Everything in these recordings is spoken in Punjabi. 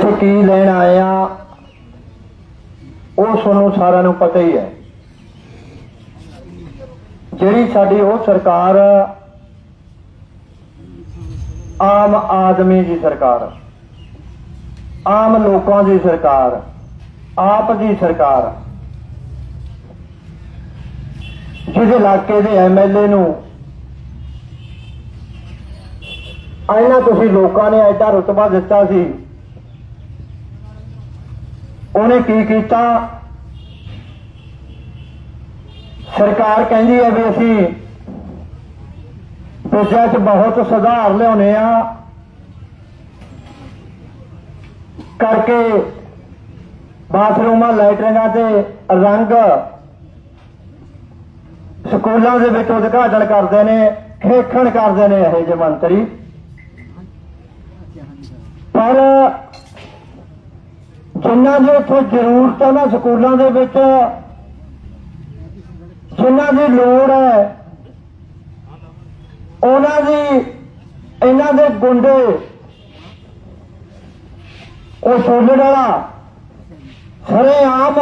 ਇੱਥੇ ਕੀ ਲੈਣ ਆਏ ਆ? ਉਹ ਤੁਹਾਨੂੰ ਸਾਰਿਆਂ ਨੂੰ ਪਤਾ ਹੀ ਹੈ। ਜਿਹੜੀ ਸਾਡੀ ਉਹ ਸਰਕਾਰ, ਆਮ ਆਦਮੀ ਦੀ ਸਰਕਾਰ, ਆਮ ਲੋਕਾਂ ਦੀ ਸਰਕਾਰ, ਆਪ ਦੀ ਸਰਕਾਰ ਜਿਸ ਇਲਾਕੇ ਦੇ ਐਮਐਲਏ ਨੂੰ ਇਹਨਾਂ ਤੁਸੀਂ ਲੋਕਾਂ ਨੇ ਐਡਾ ਰੁਤਬਾ ਦਿੱਤਾ ਸੀ ਉਹਨੇ ਕੀ ਕੀਤਾ? ਸਰਕਾਰ ਕਹਿੰਦੀ ਹੈ ਵੀ ਅਸੀਂ ਦੇਸ਼ਾਂ 'ਚ ਬਹੁਤ ਸੁਧਾਰ ਲਿਆਉਣੇ ਆ। ਕਰਕੇ ਬਾਥਰੂਮਾਂ ਲਾਈਟਰਿੰਗਾਂ ਤੇ ਰੰਗ ਸਕੂਲਾਂ ਦੇ ਵਿੱਚ ਉਦਘਾਟਨ ਕਰਦੇ ਨੇ, ਖੇਖਣ ਕਰਦੇ ਨੇ ਇਹ ਜਿਹੇ ਮੰਤਰੀ। ਪਰ ਜਿਨ੍ਹਾਂ ਦੀ ਉੱਥੇ ਜ਼ਰੂਰਤ ਹੈ ਨਾ ਸਕੂਲਾਂ ਦੇ ਵਿੱਚ ਜਿਨ੍ਹਾਂ ਦੀ ਲੋੜ ਹੈ, ਉਹਨਾਂ ਦੀ, ਇਹਨਾਂ ਦੇ ਗੁੰਡੇ, ਉਹ ਸੋਲੜ ਵਾਲਾ, ਸਾਰੇ ਆਮ,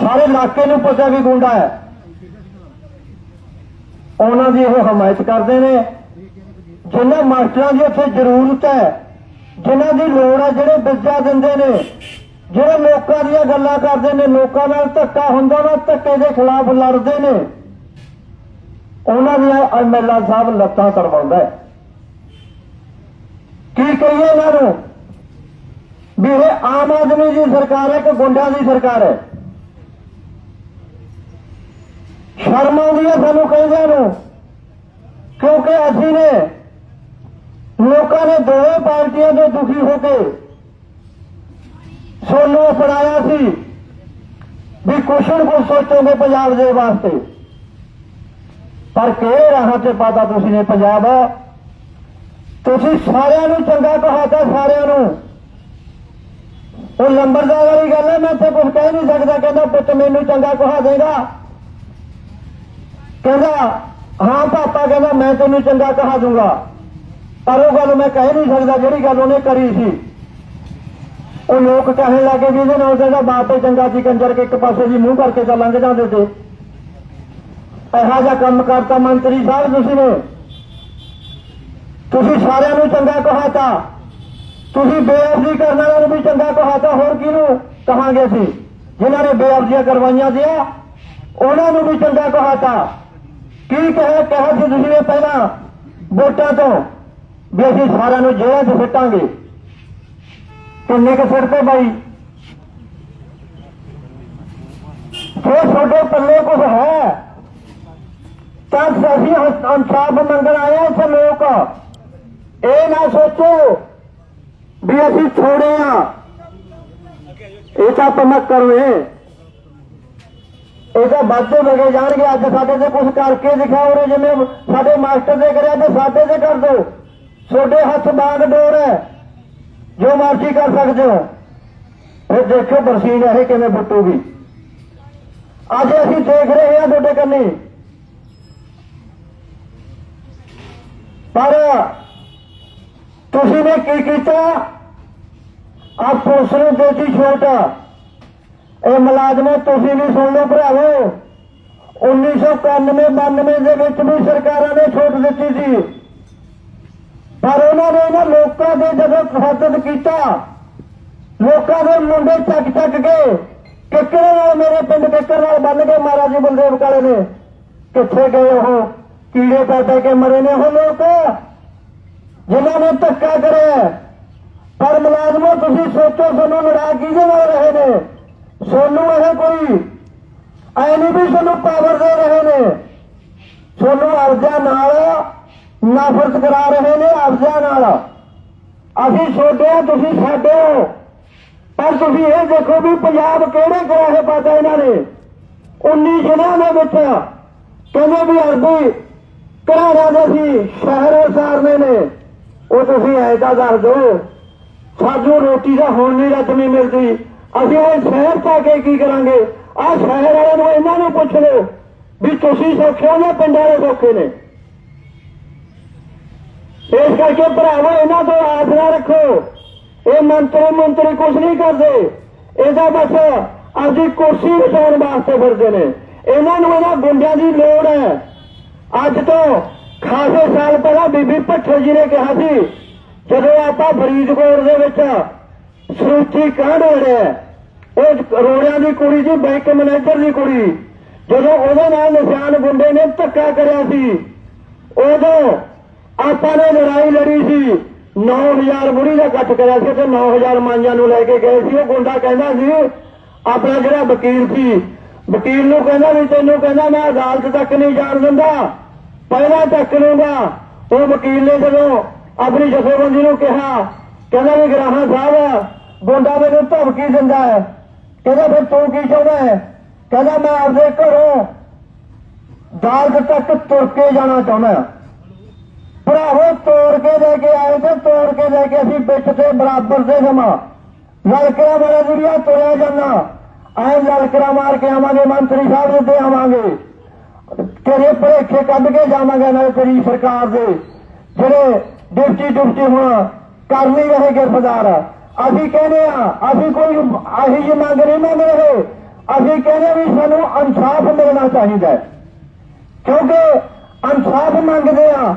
ਸਾਰੇ ਇਲਾਕੇ ਨੂੰ ਪਤਾ ਵੀ ਗੁੰਡਾ ਹੈ। ਉਹਨਾਂ ਦੀ ਉਹ ਹਮਾਇਤ ਕਰਦੇ ਨੇ, ਜਿਨ੍ਹਾਂ ਮਾਸਟਰਾਂ ਦੀ ਉੱਥੇ ਜ਼ਰੂਰਤ ਹੈ। ਜਿਨ੍ਹਾਂ ਦੀ ਲੋੜ ਹੈ ਜਿਹੜੇ ਵਿੱਦਿਆ ਦਿੰਦੇ ਨੇ, ਜਿਹੜੇ ਲੋਕਾਂ ਦੀਆਂ ਗੱਲਾਂ ਕਰਦੇ ਨੇ, ਲੋਕਾਂ ਨਾਲ ਧੱਕਾ ਹੁੰਦਾ ਨਾ ਧੱਕੇ ਦੇ ਖਿਲਾਫ ਲੜਦੇ ਨੇ। ਉਹਨਾਂ ਦੀਆਂ ਐਮਐਲਏ ਸਾਹਿਬ ਲੱਤਾਂ ਤੜਵਾਉਂਦਾ ਹੈ। ਕੀ ਕਹੀਏ ਇਹਨਾਂ ਨੂੰ? ਵੀ ਇਹ ਆਮ ਆਦਮੀ ਦੀ ਸਰਕਾਰ ਹੈ ਕਿ ਗੁੰਡਿਆਂ ਦੀ ਸਰਕਾਰ ਹੈ? ਸ਼ਰਮ ਆਉਂਦੀ ਹੈ ਸਾਨੂੰ ਕਹਿੰਦਿਆਂ ਨੂੰ, ਕਿਉਂਕਿ ਅਸੀਂ ਨੇ ਲੋਕਾਂ ਨੇ ਦੋਵੇਂ ਪਾਰਟੀਆਂ ਤੋਂ ਦੁਖੀ ਹੋ ਕੇ ਸੋਨੂੰ ਅਪਣਾਇਆ ਸੀ ਵੀ ਕੁਛ ਨਾ ਕੁਛ ਸੋਚੋਗੇ ਪੰਜਾਬ ਦੇ ਵਾਸਤੇ। ਪਰ ਕਿਹੜੇ ਰਾਹਾਂ ਤੇ ਪਾਤਾ ਤੁਸੀਂ ਨੇ ਪੰਜਾਬ? ਤੁਸੀਂ ਸਾਰਿਆਂ ਨੂੰ ਚੰਗਾ ਕਹਾਤਾ ਸਾਰਿਆਂ ਨੂੰ। ਉਹ ਲੰਬਰਦਾਰ ਵਾਲੀ ਗੱਲ ਹੈ, ਮੈਂ ਇੱਥੇ ਕੁਝ ਕਹਿ ਨਹੀਂ ਸਕਦਾ। ਕਹਿੰਦਾ, ਪੁੱਤ ਮੈਨੂੰ ਚੰਗਾ ਕਹਾ ਦੇਗਾ। ਕਹਿੰਦਾ, ਹਾਂ ਪਾਪਾ, ਕਹਿੰਦਾ, ਮੈਂ ਤੈਨੂੰ ਚੰਗਾ ਕਹਾ ਦੂੰਗਾ। ਪਰ ਉਹ ਗੱਲ ਮੈਂ ਕਹਿ ਨਹੀਂ ਸਕਦਾ ਜਿਹੜੀ ਗੱਲ ਉਹਨੇ ਕਰੀ ਸੀ। ਉਹ ਲੋਕ ਕਹਿਣ ਲੱਗੇ ਵੀ ਇਹਦੇ ਨਾਲ ਕਹਿੰਦਾ ਬਾਪ ਤੇ ਚੰਗਾ ਸੀ ਕੰਜਰ ਕੇ ਇੱਕ ਪਾਸੇ ਦੀ ਮੂੰਹ ਕਰਕੇ ਤਾਂ ਲੰਘ ਜਾਂਦੇ ਤੇ ਇਹੋ ਜਿਹਾ ਕੰਮ ਕਰਤਾ ਮੰਤਰੀ ਸਾਹਿਬ ਤੁਸੀਂ ਨੇ। ਤੁਸੀਂ ਸਾਰਿਆਂ ਨੂੰ ਚੰਗਾ ਕਹਾਤਾ। ਤੁਸੀਂ ਬੇਅਬਦੀ ਕਰਨ ਵਾਲਿਆਂ ਨੂੰ ਵੀ ਚੰਗਾ ਕਹਾਤਾ। ਹੋਰ ਕਿਹਨੂੰ ਕਹਾਂਗੇ ਅਸੀਂ? ਜਿਨ੍ਹਾਂ ਨੇ ਬੇਅਬਜ਼ੀਆਂ ਕਰਵਾਈਆਂ ਦਿਆ, ਉਹਨਾਂ ਨੂੰ ਵੀ ਚੰਗਾ ਕਹਾਤਾ। ਕੀ ਕਹੇ ਕਿਹਾ ਸੀ ਤੁਸੀਂ ਨੇ ਪਹਿਲਾਂ? ਵੋਟਾਂ ਤੋਂ। ਵੀ ਅਸੀਂ ਸਾਰਿਆਂ ਨੂੰ ਜੇਲ੍ਹਾਂ 'ਚ ਸਿੱਟਾਂਗੇ। ਕਿੰਨੇ ਕੁ ਸਿਰ ਤੇ ਬਾਈ? ਜੇ ਤੁਹਾਡੇ ਪੱਲੇ ਕੁਝ ਹੈ, ਤਾਂ ਅਸੀਂ ਇਨਸਾਫ ਮੰਗਣ ਆਏ ਹਾਂ ਇੱਥੇ ਲੋਕ। ਇਹ ਨਾ ਸੋਚੋ ਵੀ ਅਸੀਂ ਛੋੜੇ ਆ। ਇਹ ਤਾਂ ਪਮਕ ਕਰਵੇ ਇਹ ਤਾਂ ਵਾਧੇ ਵਗੇ ਜਾਣਗੇ, ਅੱਜ ਸਾਡੇ ਤੇ ਕੁਝ ਕਰਕੇ ਦਿਖਾਓ ਰੇ ਜਿਵੇਂ ਸਾਡੇ ਮਾਸਟਰ ਦੇ ਕਰਿਆ ਤੇ ਸਾਡੇ ਤੇ ਕਰ ਦਿਓ ਤੁਹਾਡੇ ਹੱਥ ਬਾਗ ਡੋਰ ਹੈ। ਜੋ ਮਰਜ਼ੀ ਕਰ ਸਕਦੇ ਹੋ। ਫਿਰ ਦੇਖੋ ਬਰਸੀਨ ਇਹ ਕਿਵੇਂ ਫੁੱਟੂਗੀ। ਅੱਜ ਅਸੀਂ ਦੇਖ ਰਹੇ ਹਾਂ ਤੁਹਾਡੇ ਕੰਨੀ। ਪਰ ਤੁਸੀਂ ਨੇ ਕੀ ਕੀਤਾ? ਆ ਪੁਲਿਸ ਨੂੰ ਦੇਤੀ ਛੋਟ। ਇਹ ਮੁਲਾਜ਼ਮੋ ਤੁਸੀਂ ਵੀ ਸੁਣ ਲਓ ਭਰਾਵੋ। 1991 92 ਦੇ ਵਿੱਚ ਵੀ ਸਰਕਾਰਾਂ ਨੇ ਛੋਟ ਦਿੱਤੀ ਸੀ। ਪਰ ਉਹਨਾਂ ਨੇ ਇਹਨਾਂ ਲੋਕਾਂ ਦੇ ਜਦੋਂ ਤਹੱਦਦ ਕੀਤਾ, ਲੋਕਾਂ ਦੇ ਮੁੰਡੇ ਚੱਕ ਚੱਕ ਕੇ ਕਿੱਕਰੇ ਨਾਲ ਮੇਰੇ ਪਿੰਡ ਕਿੱਕਰ ਨਾਲ ਬੰਨ ਕੇ ਮਹਾਰਾਜ ਜੀ ਬਲਦੇਵ ਕਾਲੇ ਨੇ ਕਿੱਥੇ ਗਏ ਉਹ? ਕੀੜੇ ਪੈ ਪੈ ਕੇ ਮਰੇ ਨੇ ਉਹ ਲੋਕ, ਜਿਨ੍ਹਾਂ ਨੇ ਧੱਕਾ ਕਰਿਆ। ਪਰ ਮੁਲਾਜ਼ਮੋ, ਤੁਸੀਂ ਸੋਚੋ ਸਾਨੂੰ ਲੜਾ ਕਿਹਦੇ ਨਾਲ ਰਹੇ ਨੇ? ਸੋਨੂੰ ਇਹ ਕੋਈ ਐ ਨਹੀਂ ਵੀ ਸਾਨੂੰ ਪਾਵਰ ਦੇ ਰਹੇ ਨੇ। ਸੋਨੂੰ ਅਰਜ਼ਾ ਨਾਲ ਨਫ਼ਰਤ ਕਰਾ ਰਹੇ ਨੇ ਅਰਜ਼ਾ ਨਾਲ। ਅਸੀਂ ਛੋਡੇ ਤੁਸੀਂ ਸਾਡੇ ਹੋ। ਪਰ ਤੁਸੀਂ ਇਹ ਦੇਖੋ ਵੀ ਪੰਜਾਬ ਕਿਹੜੇ ਗਰਾਹੇ ਪਾਤਾ ਇਹਨਾਂ ਨੇ। 19 ਜ਼ਿਲ੍ਹਿਆਂ ਦੇ ਵਿੱਚ ਕਹਿੰਦੇ ਵੀ ਅਰਬੀ ਘਰਾਣਿਆਂ ਦੇ ਸੀ ਸ਼ਹਿਰ ਸਾਰਨੇ ਨੇ। ਉਹ ਤੁਸੀਂ ਐ ਤਾਂ ਦੱਸ ਦਿਓ, ਸਾਨੂੰ ਰੋਟੀ ਦਾ ਹੁਣ ਨਹੀਂ ਰਤਮੀ ਮਿਲਦੀ। ਅਸੀਂ ਇਹ ਸ਼ਹਿਰ ਪਾ ਕੇ ਕੀ ਕਰਾਂਗੇ? ਆਹ ਸ਼ਹਿਰ ਵਾਲਿਆਂ ਨੂੰ ਇਹਨਾਂ ਨੂੰ ਪੁੱਛ ਲਓ ਵੀ ਤੁਸੀਂ ਸੌਖੇ ਹੋ ਜਾਂ ਪਿੰਡ ਵਾਲੇ ਸੌਖੇ ਨੇ? ਇਸ ਕਰਕੇ ਭਰਾਵੋ, ਇਹਨਾਂ ਤੋਂ ਆਸ ਨਾ ਰੱਖੋ। ਇਹ ਮੰਤਰੀ ਮੰਤਰੀ ਕੁਝ ਨਹੀਂ ਕਰਦੇ। ਇਹਦਾ ਬਸ ਆਪਦੀ ਕੁਰਸੀ ਬਚਾਉਣ ਵਾਸਤੇ ਫਿਰਦੇ ਨੇ। ਇਹਨਾਂ ਨੂੰ ਇਹਨਾਂ ਗੁੰਡਿਆਂ ਦੀ ਲੋੜ ਹੈ। ਅੱਜ ਤੋਂ ਖਾਸੇ ਸਾਲ ਪਹਿਲਾਂ ਬੀਬੀ ਭੱਠਲ ਜੀ ਨੇ ਕਿਹਾ ਸੀ, ਜਦੋਂ ਆਪਾਂ ਫਰੀਦਕੋਟ ਦੇ ਵਿੱਚ ਸਰੂਚੀ ਕਾਂਡ ਹੋਇਆ ਉਹ ਰੋੜਿਆਂ ਦੀ ਕੁੜੀ ਜੀ, ਬੈਂਕ ਮੈਨੇਜਰ ਦੀ ਕੁੜੀ, ਜਦੋਂ ਉਹਦੇ ਨਾਲ ਨਿਸ਼ਾਨ ਗੁੰਡੇ ਨੇ ਧੱਕਾ ਕਰਿਆ ਸੀ, ਉਦੋਂ ਆਪਾਂ ਨੇ ਲੜਾਈ ਲੜੀ ਸੀ। 9000 ਬੁੜੀ ਦਾ ਇਕੱਠ ਕਰਿਆ ਸੀ ਤੇ 9000 ਮਾਂਜਾਂ ਨੂੰ ਲੈ ਕੇ ਗਏ ਸੀ। ਉਹ ਗੁੰਡਾ ਕਹਿੰਦਾ ਸੀ, ਆਪਣਾ ਜਿਹੜਾ ਵਕੀਲ ਸੀ, ਵਕੀਲ ਨੂੰ ਕਹਿੰਦਾ ਵੀ ਤੈਨੂੰ ਕਹਿੰਦਾ ਮੈਂ ਅਦਾਲਤ ਤੱਕ ਨਹੀਂ ਜਾਣ ਦਿੰਦਾ। ਪਹਿਲਾਂ ਚੱਕ ਲੂੰਗਾ। ਉਹ ਵਕੀਲ ਨੇ ਜਦੋਂ ਆਪਣੀ ਜਥੇਬੰਦੀ ਨੂੰ ਕਿਹਾ, ਕਹਿੰਦਾ ਵੀ ਗਰਾਹਾਂ ਸਾਹਿਬ, ਗੁੰਡਾ ਮੈਨੂੰ ਧਮਕੀ ਦਿੰਦਾ ਹੈ। ਕਹਿੰਦਾ, ਫਿਰ ਤੂੰ ਕੀ ਚਾਹੁੰਦਾ ਹੈ? ਕਹਿੰਦਾ, ਮੈਂ ਆਪਦੇ ਘਰੋਂ ਅਦਾਲਤ ਤੱਕ ਤੁਰ ਕੇ ਜਾਣਾ ਚਾਹੁੰਦਾ ਭਰਾਵੋ, ਤੋੜ ਕੇ ਲੈ ਕੇ ਆਏ ਤੇ ਤੋੜ ਕੇ ਲੈ ਕੇ ਅਸੀਂ ਵਿੱਚ ਤੇ ਬਰਾਬਰ ਦੇ ਜਮਾ ਲੜਕਿਆਂ ਵਾਲਾ ਦੁਨੀਆ ਤੁਰਿਆ ਜਾਂਦਾ। ਐ ਲਲਕਰਾ ਮਾਰ ਕੇ ਆਵਾਂਗੇ, ਮੰਤਰੀ ਸਾਹਿਬ ਦੇ ਤੇ ਆਵਾਂਗੇ। ਤੇਰੇ ਭਰੇਖੇ ਕੱਢ ਕੇ ਜਾਵਾਂਗੇ ਨਾਲ ਤੇਰੀ ਸਰਕਾਰ ਦੇ। ਜਿਹੜੇ ਡਿਪਟੀ ਡਿਪਟੀ ਹੁਣ ਕਰ ਨਹੀਂ ਰਹੇ ਗਿਰਫਤਾਰ, ਅਸੀਂ ਕਹਿੰਦੇ ਆ ਅਸੀਂ ਕੋਈ ਆਹੀ ਜਿਹੀ ਮੰਗ ਨਹੀਂ ਮੰਗ ਰਹੇ। ਅਸੀਂ ਕਹਿੰਦੇ ਵੀ ਸਾਨੂੰ ਇਨਸਾਫ ਮਿਲਣਾ ਚਾਹੀਦਾ ਕਿਉਂਕਿ ਇਨਸਾਫ ਮੰਗਦੇ ਆ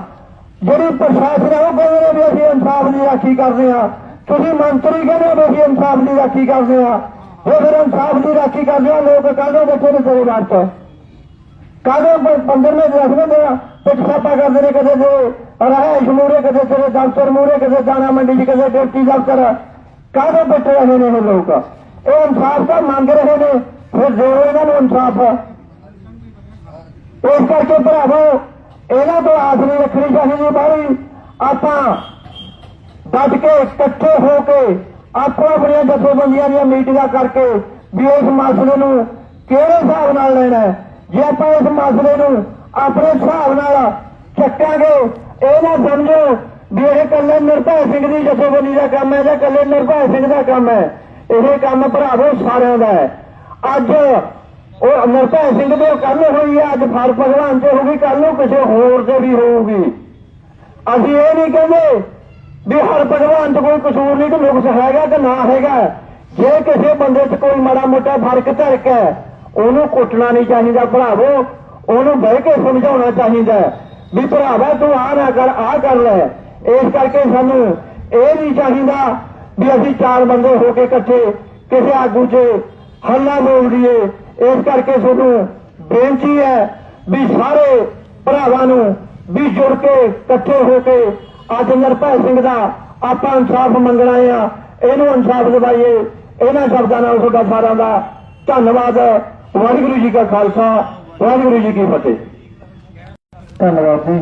ਜਿਹੜੀ ਪ੍ਰਸ਼ਾਸਨ ਉਹ ਕਹਿੰਦੇ ਨੇ ਵੀ ਅਸੀਂ ਇਨਸਾਫ ਦੀ ਰਾਖੀ ਕਰਦੇ ਆ ਤੁਸੀਂ ਮੰਤਰੀ ਕਹਿੰਦੇ ਹੋ ਵੀ ਅਸੀਂ ਇਨਸਾਫ ਦੀ ਰਾਖੀ ਕਰਦੇ ਆ ਉਹ ਫਿਰ ਇਨਸਾਫ ਦੀ ਰਾਖੀ ਕਰਦੇ ਆ ਲੋਕ ਕਾਹਦੇ ਬੈਠੇ ਨੇ ਤੇਰੇ ਬਾਤ ਚ ਕਾਹਦੇ ਬੰਦਰ ਨੇ ਰੱਖਦੇ ਨੇ ਪਿੱਛ ਕਰਦੇ ਨੇ ਕਦੇ ਦੇ ਰਹਿਸ਼ ਮੂਰੇ ਕਦੇ ਤੇਰੇ ਦਫ਼ਤਰ ਮੂਰੇ ਕਦੇ ਦਾਣਾ ਮੰਡੀ ਚ, ਕਦੇ ਡਿਪਟੀ ਦਫ਼ਤਰ। ਕਾਹਦੇ ਬੈਠੇ ਰਹੇ ਨੇ ਇਹ ਲੋਕ? ਇਹ ਇਨਸਾਫ ਤਾਂ ਮੰਗ ਰਹੇ ਨੇ। ਫਿਰ ਦਿਓ ਇਹਨਾਂ ਨੂੰ ਇਨਸਾਫ। ਇਸ ਕਰਕੇ ਭਰਾਵੋ ਇਹਨਾਂ ਤੋਂ ਆਸ ਨਹੀਂ ਰੱਖਣੀ ਚਾਹੀਦੀ ਬਾਈ। ਆਪਾਂ ਡਟ ਕੇ ਇਕੱਠੇ ਹੋ ਕੇ ਆਪੋ ਆਪਣੀਆਂ ਜਥੇਬੰਦੀਆਂ ਦੀਆਂ ਮੀਟਿੰਗਾਂ ਕਰਕੇ ਵੀ ਇਸ ਮਸਲੇ ਨੂੰ ਕਿਹੜੇ ਹਿਸਾਬ ਨਾਲ ਲੈਣਾ ਹੈ? ਜੇ ਆਪਾਂ ਇਸ ਮਸਲੇ ਨੂੰ ਆਪਣੇ ਹਿਸਾਬ ਨਾਲ ਚੱਕਾਂਗੇ, ਇਹ ਨਾ ਸਮਝੋ ਵੀ ਇਹ ਇਕੱਲੇ ਨਿਰਭੈ ਸਿੰਘ ਦੀ ਜਥੇਬੰਦੀ ਦਾ ਕੰਮ ਹੈ ਜਾਂ ਇਕੱਲੇ ਨਿਰਭੈ ਸਿੰਘ ਦਾ ਕੰਮ ਹੈ। ਇਹ ਕੰਮ ਭਰਾਵੋ ਸਾਰਿਆਂ ਦਾ ਹੈ। ਅੱਜ ਉਹ ਨਿਰਭੈ ਸਿੰਘ ਦੇ ਕੱਲ ਹੋਈ ਹੈ ਅੱਜ ਫਰ ਭਗਵਾਨ ਤੇ ਹੋਊਗੀ ਕੱਲ ਨੂੰ ਕਿਸੇ ਹੋਰ ਤੇ ਵੀ ਹੋਊਗੀ। ਅਸੀਂ ਇਹ ਨਹੀਂ ਕਹਿੰਦੇ ਵੀ ਹਰ ਭਗਵਾਨ ਚ ਕੋਈ ਕਸੂਰ ਨਹੀਂ ਕਿ ਨੁਕਸ ਹੈਗਾ ਕਿ ਨਾ ਹੈਗਾ। ਜੇ ਕਿਸੇ ਬੰਦੇ 'ਚ ਕੋਈ ਮਾੜਾ ਮੋਟਾ ਫ਼ਰਕ ਧਰਕ ਹੈ, ਉਹਨੂੰ ਕੁੱਟਣਾ ਨਹੀਂ ਚਾਹੀਦਾ ਭਰਾਵੋ। ਉਹਨੂੰ ਬਹਿ ਕੇ ਸਮਝਾਉਣਾ ਚਾਹੀਦਾ ਵੀ ਭਰਾਵਾ, ਤੂੰ ਆ ਨਾ ਕਰ ਆ ਕਰ ਲੈ। ਇਸ ਕਰਕੇ ਸਾਨੂੰ ਇਹ ਨਹੀਂ ਚਾਹੀਦਾ ਵੀ ਅਸੀਂ ਚਾਰ ਬੰਦੇ ਹੋ ਕੇ ਇਕੱਠੇ ਕਿਸੇ ਆਗੂ 'ਚ ਹੱਲਾ ਬੋਲ ਦਈਏ। ਇਸ ਕਰਕੇ ਤੁਹਾਨੂੰ ਬੇਨਤੀ ਹੈ ਵੀ ਸਾਰੇ ਭਰਾਵਾਂ ਨੂੰ ਵੀ ਜੁੜ ਕੇ ਇਕੱਠੇ ਹੋ ਕੇ ਅੱਜ ਨਿਰਭੈ ਸਿੰਘ ਦਾ ਆਪਾਂ ਇਨਸਾਫ ਮੰਗਣਾ ਆ ਇਹਨੂੰ ਇਨਸਾਫ ਦਿਵਾਈਏ। ਇਹਨਾਂ ਸ਼ਬਦਾਂ ਨਾਲ ਤੁਹਾਡਾ ਸਾਰਿਆਂ ਦਾ ਧੰਨਵਾਦ। ਵਾਹਿਗੁਰੂ ਜੀ ਕਾ ਖਾਲਸਾ, ਵਾਹਿਗੁਰੂ ਜੀ ਕੀ ਫਤਿਹ। ਧੰਨਵਾਦ ਜੀ।